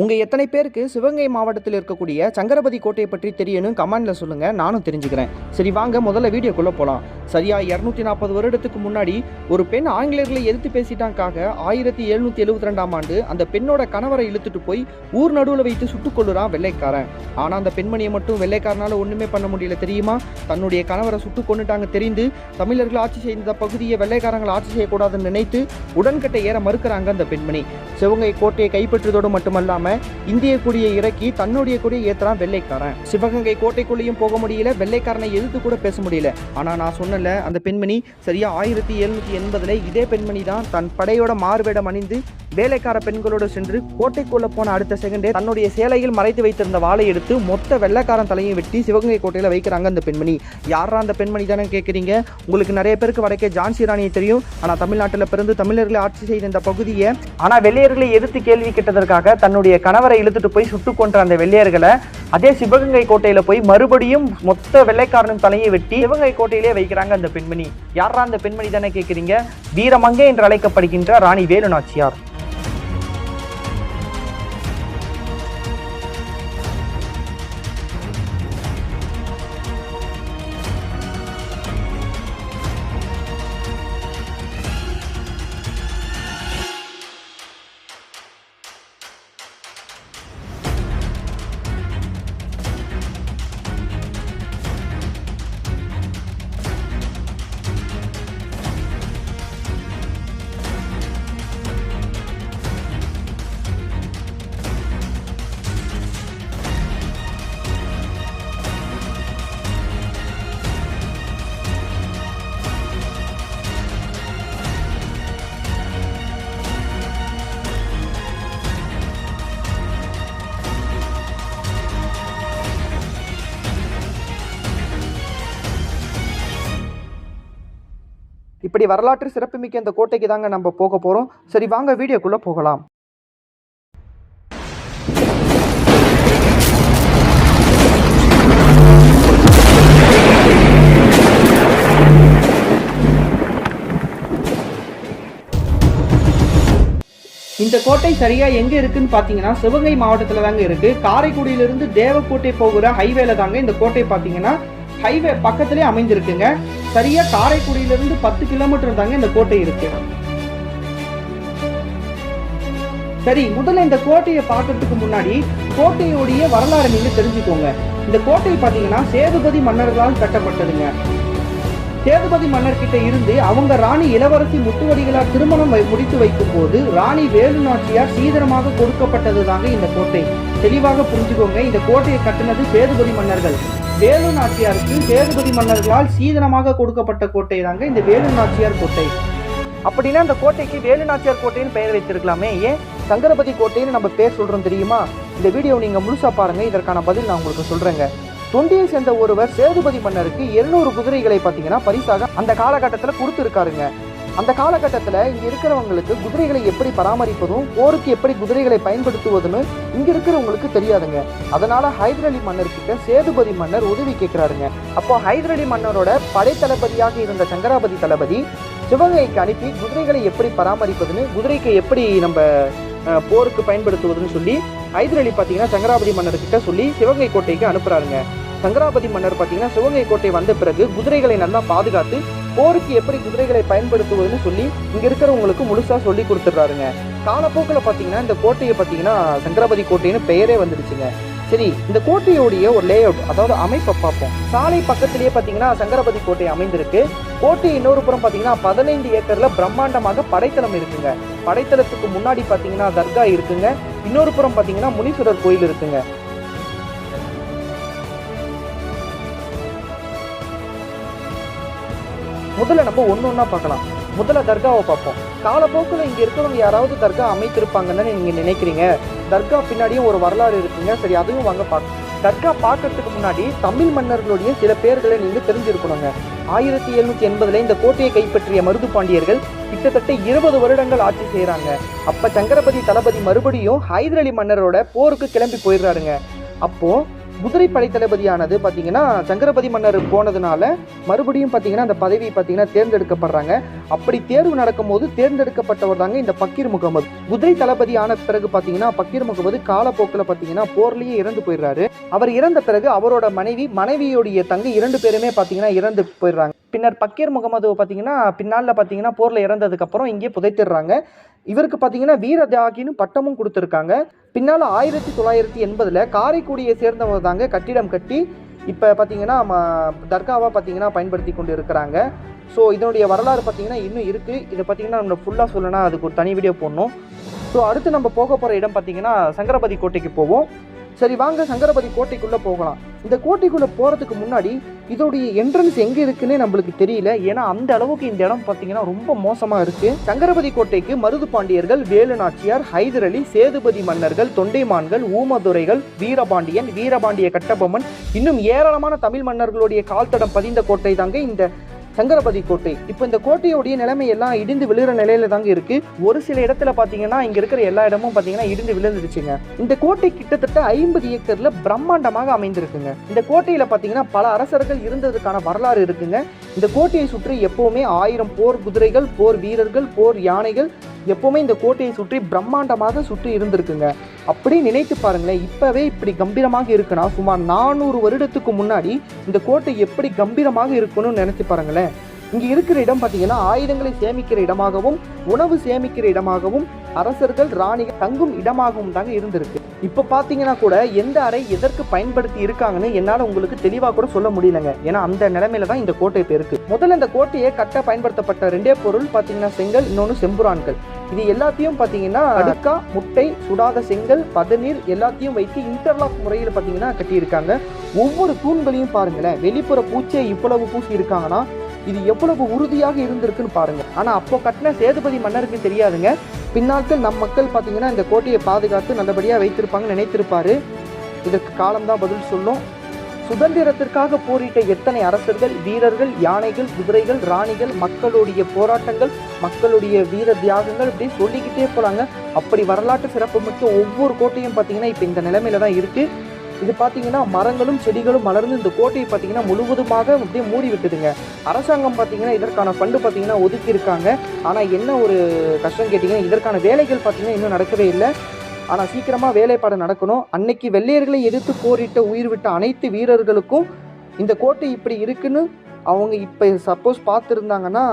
உங்கள் எத்தனை பேருக்கு சிவகங்கை மாவட்டத்தில் இருக்கக்கூடிய சங்கரபதி கோட்டையை பற்றி தெரியணும் கமெண்டில் சொல்லுங்கள் நானும் தெரிஞ்சுக்கிறேன். சரி வாங்க முதல்ல வீடியோக்குள்ளே போகலாம் சரியா இரநூத்தி நாற்பது வருடத்துக்கு முன்னாடி ஒரு பெண் ஆங்கிலேயர்களை எதிர்த்து பேசிட்டாக்காக ஆயிரத்தி எழுநூற்றி எழுபத்தி ரெண்டாம் ஆண்டு அந்த பெண்ணோட கணவரை இழுத்துட்டு போய் ஊர் நடுவில் வைத்து சுட்டுக்கொள்ளுறான் வெள்ளைக்காரன். ஆனால் அந்த பெண்மணியை மட்டும் வெள்ளைக்காரனால ஒன்றுமே பண்ண முடியல தெரியுமா? தன்னுடைய கணவரை சுட்டு கொண்டுட்டாங்க தெரிந்து தமிழர்கள் ஆட்சி செய்த பகுதியை வெள்ளைக்காரங்கள் ஆட்சி செய்யக்கூடாதுன்னு நினைத்து உடன்கட்டை ஏற மறுக்கிறாங்க அந்த பெண்மணி. சிவகங்கை கோட்டையை கைப்பற்றுவதோடு மட்டுமல்லாம இந்திய கொடியை இறக்கி தன்னுடைய கொடியை ஏத்துறான் வெள்ளைக்காரன். சிவகங்கை கோட்டைக்குள்ளேயும் போக முடியல வெள்ளைக்காரனை எதிர்த்து கூட பேச முடியல. ஆனா நான் சொன்னல அந்த பெண்மணி சரியா ஆயிரத்தி எழுநூத்தி எண்பதுல இதே பெண்மணி தான் தன் படையோட மாறுவேடம் அணிந்து வேலைக்கார பெண்களோடு சென்று கோட்டைக்குள்ள போன அடுத்த செகண்டே தன்னுடைய சேலையில் மறைத்து வைத்திருந்த வாளை எடுத்து மொத்த வெள்ளைக்காரன் தலையும் வெட்டி சிவகங்கை கோட்டையில் வைக்கிறாங்க அந்த பெண்மணி. யாரா அந்த பெண்மணி தானே கேட்குறீங்க உங்களுக்கு நிறைய பேருக்கு வடக்கே ஜான்சி ராணியை தெரியும். ஆனால் தமிழ்நாட்டில் பிறந்து தமிழர்களை ஆட்சி செய்த இந்த பகுதியை ஆனால் வெள்ளையர்களை எதிர்த்து கேள்வி கேட்டதற்காக தன்னுடைய கணவரை இழுத்துட்டு போய் சுட்டு கொன்ற அந்த வெள்ளையர்களை அதே சிவகங்கை கோட்டையில் போய் மறுபடியும் மொத்த வெள்ளைக்காரனும் தலையை வெட்டி சிவகங்கை கோட்டையிலே வைக்கிறாங்க அந்த பெண்மணி. யாரா அந்த பெண்மணி தானே கேட்குறீங்க வீரமங்கை என்று அழைக்கப்படுகின்ற ராணி வேலு நாச்சியார் இப்படி வரலாற்று சிறப்புமிக்க இந்த கோட்டைக்கு தாங்க நம்ம போக போறோம். சரி வாங்க வீடியோக்குள்ளே போகலாம். இந்த கோட்டை சரியா எங்க இருக்குன்னு பாத்தீங்கன்னா சிவகங்கை மாவட்டத்துல தாங்க இருக்கு. காரைக்குடியிலிருந்து தேவக்கோட்டை போகிற ஹைவேல தாங்க இந்த கோட்டை பாத்தீங்கன்னா ஹைவே பக்கத்திலே அமைஞ்சிருக்குங்க சரியா காரைக்குடியிலிருந்து பத்து கிலோமீட்டர் தாங்க இந்த கோட்டை இருக்கு. சரி முதல்ல இந்த கோட்டையை பார்க்கறதுக்கு முன்னாடி கோட்டையுடைய வரலாறு நீங்க தெரிஞ்சுக்கோங்க. இந்த கோட்டை பாத்தீங்கன்னா சேதுபதி மன்னர்களால் கட்டப்பட்டதுங்க. சேதுபதி மன்னர்கிட்ட இருந்து அவங்க ராணி இளவரசி முத்துவடிகளார் திருமணம் முடித்து வைக்கும் போது ராணி வேலு நாச்சியார் சீதனமாக கொடுக்கப்பட்டது தாங்க இந்த கோட்டை. தெளிவாக புரிஞ்சுக்கோங்க இந்த கோட்டையை கட்டினது சேதுபதி மன்னர்கள். வேலு நாச்சியாருக்கு சேதுபதி மன்னர்களால் சீதனமாக கொடுக்கப்பட்ட கோட்டை தாங்க இந்த வேலு நாச்சியார் கோட்டை. அப்படின்னா அந்த கோட்டைக்கு வேலு நாச்சியார் கோட்டைன்னு பெயர் வைத்திருக்கலாமே ஏன்? சங்கரபதி கோட்டைன்னு நம்ம பேர் சொல்றோம் தெரியுமா? இந்த வீடியோ நீங்க முழுசா பாருங்க இதற்கான பதில் நான் உங்களுக்கு சொல்றேங்க. தொண்டியை சேர்ந்த ஒருவர் சேதுபதி மன்னருக்கு 200 குதிரைகளை பார்த்தீங்கன்னா பரிசாக அந்த காலகட்டத்தில் கொடுத்துருக்காருங்க. அந்த காலகட்டத்தில் இங்கே இருக்கிறவங்களுக்கு குதிரைகளை எப்படி பராமரிப்பதும் போருக்கு எப்படி குதிரைகளை பயன்படுத்துவதுன்னு இங்கே இருக்கிறவங்களுக்கு தெரியாதுங்க. அதனால ஹைதரலி மன்னர்கிட்ட சேதுபதி மன்னர் உதவி கேட்குறாருங்க அப்போ ஹைதரலி மன்னரோட மன்னரோட படைத்தளபதியாக இருந்த சங்கராபதி தளபதி சிவகங்கைக்கு அனுப்பி குதிரைகளை எப்படி பராமரிப்பதுன்னு குதிரைக்கு எப்படி நம்ம போருக்கு பயன்படுத்துவதுன்னு சொல்லி ஹைதரலி பார்த்தீங்கன்னா சங்கராபதி மன்னர்கிட்ட சொல்லி சிவகை கோட்டைக்கு அனுப்புகிறாருங்க சங்கராபதி மன்னர் பார்த்தீங்கன்னா சிவகை கோட்டை வந்த பிறகு குதிரைகளை நல்லா பாதுகாத்து போருக்கு எப்படி குதிரைகளை பயன்படுத்துவதுன்னு சொல்லி இங்க இருக்கிறவங்களுக்கு முழுசா சொல்லி கொடுத்துட்றாருங்க. காலப்போக்கில் பார்த்தீங்கன்னா இந்த கோட்டையை பார்த்தீங்கன்னா சங்கராபதி கோட்டைன்னு பெயரே வந்துடுச்சுங்க. சரி இந்த கோட்டையோடைய ஒரு லே அவுட் அதாவது அமைப்பை பார்ப்போம். சாலை பக்கத்திலேயே பார்த்தீங்கன்னா சங்கரபதி கோட்டை அமைந்திருக்கு. கோட்டை இன்னொரு புறம் பார்த்தீங்கன்னா பதினைந்து ஏக்கரில் பிரம்மாண்டமாக படைத்தளம் இருக்குங்க. படைத்தளத்துக்கு முன்னாடி பார்த்தீங்கன்னா தர்கா இருக்குங்க. இன்னொரு புறம் பார்த்தீங்கன்னா முனீஸ்வரர் கோயில் இருக்குங்க. முதல்ல நம்ம ஒன்று ஒன்றா பார்க்கலாம். முதல்ல தர்காவை பார்ப்போம். காலப்போக்கில் இங்கே இருக்கிறவங்க யாராவது தர்கா அமைத்திருப்பாங்கன்னு நீங்கள் நினைக்கிறீங்க? தர்கா பின்னாடியும் ஒரு வரலாறு இருக்குங்க. சரி அதையும் வாங்க பார்க்க தர்கா பார்க்கறதுக்கு முன்னாடி தமிழ் மன்னர்களுடைய சில பேர்களை நீங்கள் தெரிஞ்சிருக்கணுங்க. ஆயிரத்தி எழுநூற்றி எண்பதில் இந்த கோட்டையை கைப்பற்றிய மருது பாண்டியர்கள் கிட்டத்தட்ட இருபது வருடங்கள் ஆட்சி செய்கிறாங்க அப்போ சங்கரபதி தளபதி மறுபடியும் ஹைதர் அலி மன்னரோட போருக்கு கிளம்பி போயிடுறாருங்க. அப்போது குதிரை படைத்தளபதியானது பார்த்தீங்கன்னா சங்கரபதி மன்னர் போனதுனால மறுபடியும் பார்த்தீங்கன்னா அந்த பதவி பார்த்தீங்கன்னா தேர்ந்தெடுக்கப்படுறாங்க. அப்படி தேர்வு நடக்கும்போது தேர்ந்தெடுக்கப்பட்டவர் தாங்க இந்த பக்கீர் முகமது. குதிரை தளபதி ஆன பிறகு பார்த்தீங்கன்னா பக்கீர் முகமது காலப்போக்கில் பார்த்தீங்கன்னா போர்லேயே இறந்து போயிடுறாரு. அவர் இறந்த பிறகு அவரோட மனைவி மனைவியுடைய தங்கை இரண்டு பேருமே பார்த்தீங்கன்னா இறந்து போயிடுறாங்க. பின்னர் பக்கீர் முகமது பார்த்தீங்கன்னா பின்னால் பார்த்தீங்கன்னா போரில் இறந்ததுக்கப்புறம் இங்கே புதைத்திடுறாங்க. இவருக்கு பார்த்தீங்கன்னா வீர தியாகின்னு பட்டமும் கொடுத்துருக்காங்க. பின்னால் ஆயிரத்தி தொள்ளாயிரத்தி எண்பதில் காரைக்குடியை சேர்ந்தவங்க தாங்க கட்டிடம் கட்டி இப்போ பார்த்தீங்கன்னா தர்காவாக பார்த்தீங்கன்னா பயன்படுத்தி கொண்டு இருக்கிறாங்க ஸோ இதனுடைய வரலாறு பார்த்தீங்கன்னா இன்னும் இருக்குது இதை பார்த்தீங்கன்னா நம்ம ஃபுல்லாக சொல்லணும்னா அதுக்கு ஒரு தனி வீடியோ போடணும். ஸோ அடுத்து நம்ம போக போகிற இடம் பார்த்தீங்கன்னா சங்கரபதி கோட்டைக்கு போவோம். சரி வாங்க சங்கரபதி கோட்டைக்குள்ளே போகலாம். இந்த கோட்டைக்குள்ளே போகிறதுக்கு முன்னாடி இதோடைய என்ட்ரன்ஸ் எங்கே இருக்குன்னே நம்மளுக்கு தெரியல. ஏன்னா அந்த அளவுக்கு இந்த இடம் பார்த்தீங்கன்னா ரொம்ப மோசமாக இருக்குது சங்கரபதி கோட்டைக்கு மருது பாண்டியர்கள் வேலு நாச்சியார் ஹைதர் அலி சேதுபதி மன்னர்கள் தொண்டைமான்கள் ஊமதுரைகள் வீரபாண்டியன் வீரபாண்டிய கட்டபொம்மன் இன்னும் ஏராளமான தமிழ் மன்னர்களுடைய கால்தடம் பதிந்த கோட்டை தாங்க இந்த சங்கரபதி கோட்டை இப்போ இந்த கோட்டையோடைய நிலைமை எல்லாம் இடிந்து விழுகிற நிலையில தாங்க இருக்கு. ஒரு சில இடத்துல பாத்தீங்கன்னா இங்க இருக்கிற எல்லா இடமும் பாத்தீங்கன்னா இடிந்து விழுந்துருச்சுங்க. இந்த கோட்டை கிட்டத்தட்ட ஐம்பது ஏக்கர்ல பிரம்மாண்டமாக அமைந்திருக்குங்க. இந்த கோட்டையில பாத்தீங்கன்னா பல அரசர்கள் இருந்ததுக்கான வரலாறு இருக்குங்க. இந்த கோட்டையை சுற்றி எப்பவுமே ஆயிரம் போர் குதிரைகள் போர் வீரர்கள் போர் யானைகள் எப்பவுமே இந்த கோட்டையை சுற்றி பிரம்மாண்டமாக சுற்றி இருந்திருக்குங்க. அப்படி நினைத்து பாருங்களேன் இப்பவே இப்படி கம்பீரமாக இருக்குன்னா சுமார் நானூறு வருடத்துக்கு முன்னாடி இந்த கோட்டை எப்படி கம்பீரமாக இருக்கணும்னு நினைச்சு பாருங்களேன். இங்கு இருக்கிற இடம் பார்த்தீங்கன்னா ஆயுதங்களை சேமிக்கிற இடமாகவும் உணவு சேமிக்கிற இடமாகவும் அரசர்கள் ராணிகள் தங்கும் இடமாகவும் தாங்க இருந்திருக்கு. இப்போ பார்த்தீங்கன்னா கூட எந்த அறை எதற்கு பயன்படுத்தி இருக்காங்கன்னு என்னால் உங்களுக்கு தெளிவாக கூட சொல்ல முடியலங்க. ஏன்னா அந்த நிலைமையில தான் இந்த கோட்டை இப்போ இருக்கு. முதல்ல இந்த கோட்டையை கட்ட பயன்படுத்தப்பட்ட ரெண்டே பொருள் பார்த்தீங்கன்னா செங்கல் இன்னொன்று செம்புரான்கள். இது எல்லாத்தையும் பார்த்தீங்கன்னா அடுக்கா முட்டை சுடாத செங்கல் பதநீர் எல்லாத்தையும் வைத்து இன்டர்லாக் முறையில் பார்த்தீங்கன்னா கட்டியிருக்காங்க. ஒவ்வொரு தூண்களையும் பாருங்களேன். வெளிப்புற பூச்சியை இவ்வளவு பூசி இருக்காங்கன்னா இது எவ்வளவு உறுதியாக இருந்திருக்குன்னு பாருங்க. ஆனா அப்போ கட்டின சேதுபதி மன்னருக்கு தெரியாதுங்க. பின்னாட்கள் நம் மக்கள் பார்த்தீங்கன்னா இந்த கோட்டையை பாதுகாத்து நல்லபடியா வைத்திருப்பாங்கன்னு நினைத்திருப்பாரு. இதற்கு காலம்தான் பதில் சொல்லும். சுதந்திரத்திற்காக போரிட்ட எத்தனை அரசர்கள் வீரர்கள் யானைகள் குதிரைகள் ராணிகள் மக்களுடைய போராட்டங்கள் மக்களுடைய வீர தியாகங்கள் இப்படி சொல்லிக்கிட்டே போறாங்க. அப்படி வரலாற்று சிறப்புமிக்க ஒவ்வொரு கோட்டையும் பார்த்தீங்கன்னா இப்போ இந்த நிலைமையில தான் இருக்கு. இது பார்த்தீங்கன்னா மரங்களும் செடிகளும் மலர்ந்து இந்த கோட்டையை பார்த்தீங்கன்னா முழுவதுமாக அப்படியே மூடி விட்டுதுங்க. அரசாங்கம் பார்த்தீங்கன்னா இதற்கான ஃபண்டு பார்த்தீங்கன்னா ஒதுக்கி இருக்காங்க ஆனால் என்ன ஒரு கஷ்டம் கேட்டிங்கன்னா இதற்கான வேலைகள் பார்த்தீங்கன்னா இன்னும் நடக்கவே இல்லை. ஆனால் சீக்கிரமாக வேலைப்பாடு நடக்கணும். அன்னைக்கு வெள்ளையர்களை எதிர்த்து போரிட்ட உயிர் விட்ட அனைத்து வீரர்களுக்கும் இந்த கோட்டை இப்படி இருக்குன்னு அவங்க இப்போ சப்போஸ் பார்த்துருந்தாங்கன்னா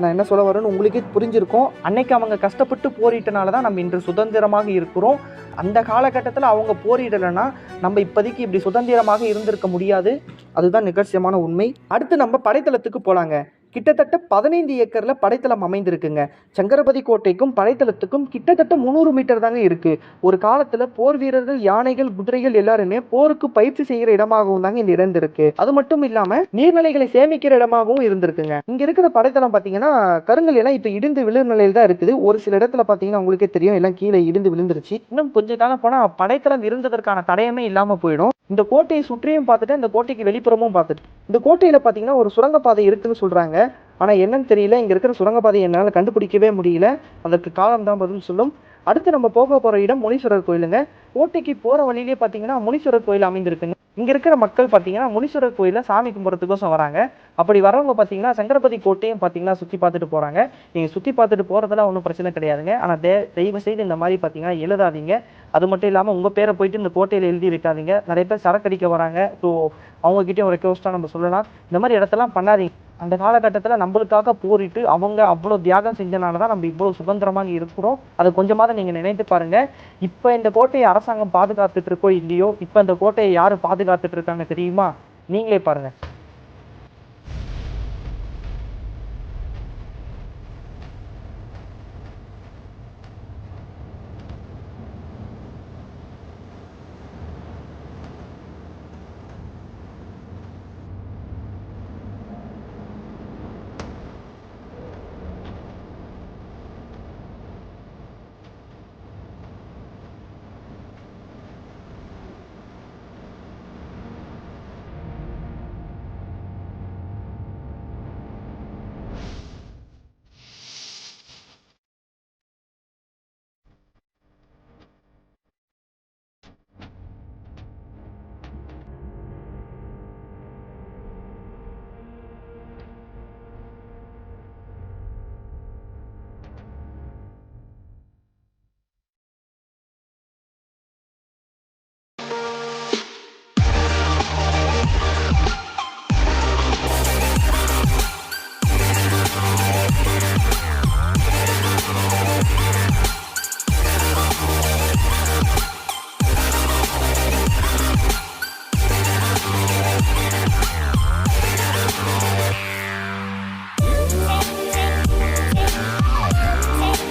நான் என்ன சொல்ல வரேன்னு உங்களுக்கே புரிஞ்சிருக்கும். அன்னைக்கு அவங்க கஷ்டப்பட்டு போரிட்டனால தான் நம்ம இன்று சுதந்திரமாக இருக்கிறோம். அந்த காலகட்டத்தில் அவங்க போரிடலைன்னா நம்ம இப்போதைக்கு இப்படி சுதந்திரமாக இருந்திருக்க முடியாது. அதுதான் நிகழ்ச்சியமான உண்மை. அடுத்து நம்ம படைத்தளத்துக்கு போகலாங்க கிட்டத்தட்ட பதினைந்து ஏக்கரில் படைத்தளம் அமைந்திருக்குங்க. சங்கரபதி கோட்டைக்கும் படைத்தளத்துக்கும் கிட்டத்தட்ட முந்நூறு மீட்டர் தாங்க இருக்கு. ஒரு காலத்தில் போர் வீரர்கள் யானைகள் குதிரைகள் எல்லாருமே போருக்கு பயிற்சி செய்கிற இடமாகவும் தாங்க இந்த இடம் இருக்கு அது மட்டும் இல்லாம நீர்நிலைகளை சேமிக்கிற இடமாகவும் இருந்திருக்குங்க. இங்க இருக்கிற படைத்தளம் பாத்தீங்கன்னா கருங்கல் எல்லாம் இப்ப இடிந்து விழுற நிலையில் தான் இருக்குது. ஒரு சில இடத்துல பாத்தீங்கன்னா உங்களுக்கே தெரியும் எல்லாம் கீழே இடிந்து விழுந்துருச்சு. இன்னும் கொஞ்ச காலம் போனா படைத்தளம் இருந்ததற்கான தடயமே இல்லாம போயிடும். இந்த கோட்டையை சுற்றியும் பார்த்துட்டு இந்த கோட்டைக்கு வெளிப்புறமும் பார்த்துட்டு. இந்த கோட்டையில் பார்த்தீங்கன்னா ஒரு சுரங்கப்பாதை இருக்குன்னு சொல்கிறாங்க ஆனால் என்னன்னு தெரியல. இங்கே இருக்கிற சுரங்கப்பாதை என்னால் கண்டுபிடிக்கவே முடியல. அதற்கு காலம் தான் பதில் சொல்லும். அடுத்து நம்ம போக போகிற இடம் முனீஸ்வரர் கோயிலுங்க. கோட்டைக்கு போகிற வழியிலே பார்த்தீங்கன்னா முனீஸ்வரர் கோயில் அமைந்திருக்குங்க. இங்கே இருக்கிற மக்கள் பார்த்தீங்கன்னா முனீஸ்வரர் கோயிலில் சாமி கும்பிட்றதுக்கோசம் வராங்க. அப்படி வரவங்க பார்த்தீங்கன்னா சங்கரபதி கோட்டையும் பார்த்தீங்கன்னா சுற்றி பார்த்துட்டு போகிறாங்க நீங்கள் சுற்றி பார்த்துட்டு போகிறதெல்லாம் ஒன்றும் பிரச்சனை கிடையாதுங்க. ஆனால் தே தயவு செய்து இந்த மாதிரி பார்த்தீங்கன்னா எழுதாதீங்க. அது மட்டும் இல்லாமல் உங்கள் பேரை போயிட்டு இந்த கோட்டையில் எழுதி இருக்காதீங்க நிறைய பேர் சரக்கு அடிக்க வராங்க. ஸோ அவங்ககிட்டயும் ஒரு ரெக்வஸ்ட்டாக நம்ம சொல்லலாம். இந்த மாதிரி இடத்தெல்லாம் பண்ணாதீங்க. அந்த காலகட்டத்தில் நம்மளுக்காக போரிட்டு அவங்க அவ்வளோ தியாகம் செஞ்சனால தான் நம்ம இவ்வளோ சுதந்திரமாக இருக்கிறோம். அதை கொஞ்சமாவது நீங்கள் நினைத்து பாருங்க. இப்போ இந்த கோட்டையை அரசாங்கம் பாதுகாத்துட்டு இருக்கோ இல்லையோ இப்போ இந்த கோட்டையை யார் பாதுகாத்துட்டு இருக்காங்க தெரியுமா? நீங்களே பாருங்க.